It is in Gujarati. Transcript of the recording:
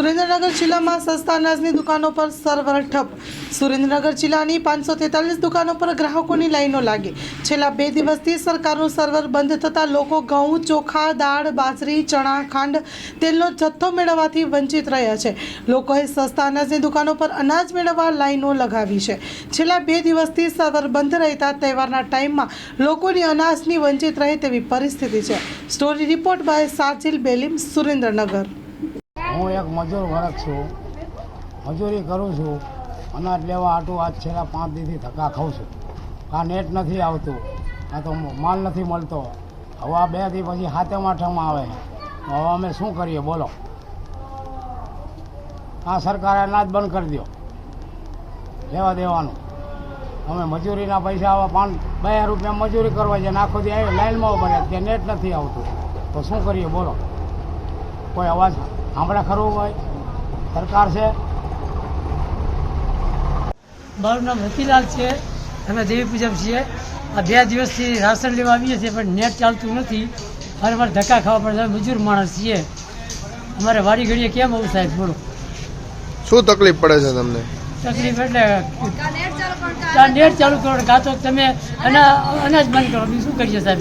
સુરેન્દ્રનગર જિલ્લામાં સસ્તા અનાજની દુકાનો પર સર્વર ઠપ. સુરેન્દ્રનગર જિલ્લાની પાંચસો તેતાલીસ દુકાનો પર ગ્રાહકોની લાઈનો લાગી. છેલ્લા બે દિવસથી સરકારનું સર્વર બંધ થતાં લોકો ઘઉં, ચોખા, દાળ, બાજરી, ચણા, ખાંડ, તેલનો જથ્થો મેળવવાથી વંચિત રહ્યા છે. લોકોએ સસ્તા અનાજની દુકાનો પર અનાજ મેળવવા લાઈનો લગાવી છે. છેલ્લા બે દિવસથી સર્વર બંધ રહેતા તહેવારના ટાઈમમાં લોકોની અનાજની વંચિત રહે તેવી પરિસ્થિતિ છે. Story report by Sajil Belim, Surendranagar. હું એક મજૂર વર્ગ છું. મજૂરી કરું છું. અનાજ લેવા આટું આજ છેલ્લા પાંચ દીથી ધક્કા ખાઉં છું. આ નેટ નથી આવતું. આ તો માલ નથી મળતો. હવા બેથી પછી હાથે આઠમ આવે. તો હવે અમે શું કરીએ? બોલો. આ સરકારે અનાજ બંધ કરી દો લેવા દેવાનું. અમે મજૂરીના પૈસા આવા પાંચ, બે રૂપિયા મજૂરી કરવા છે. આખો દી લાઇનમાં ઊભા રહ્યા ત્યાં નેટ નથી આવતું. તો શું કરીએ? બોલો. કોઈ અવાજ? સાંભળે ખરું હોય સરકાર છે? મારું નામ રતિલાલ છે. અમે દેવી પૂજા છીએ. આ બે દિવસથી રાશન લેવા આવીએ છીએ પણ નેટ ચાલતું નથી. મારે મારે ધક્કા ખાવા પડે મજૂર માણસ છીએ. અમારે વાડી ઘડીએ કેમ આવું સાહેબ? બોલો. શું તકલીફ પડે છે તમને? તકલીફ એટલે નેટ ચાલુ કરો કાં તો તમે અનાજ બંધ કરો. બીજું શું કરીએ સાહેબ?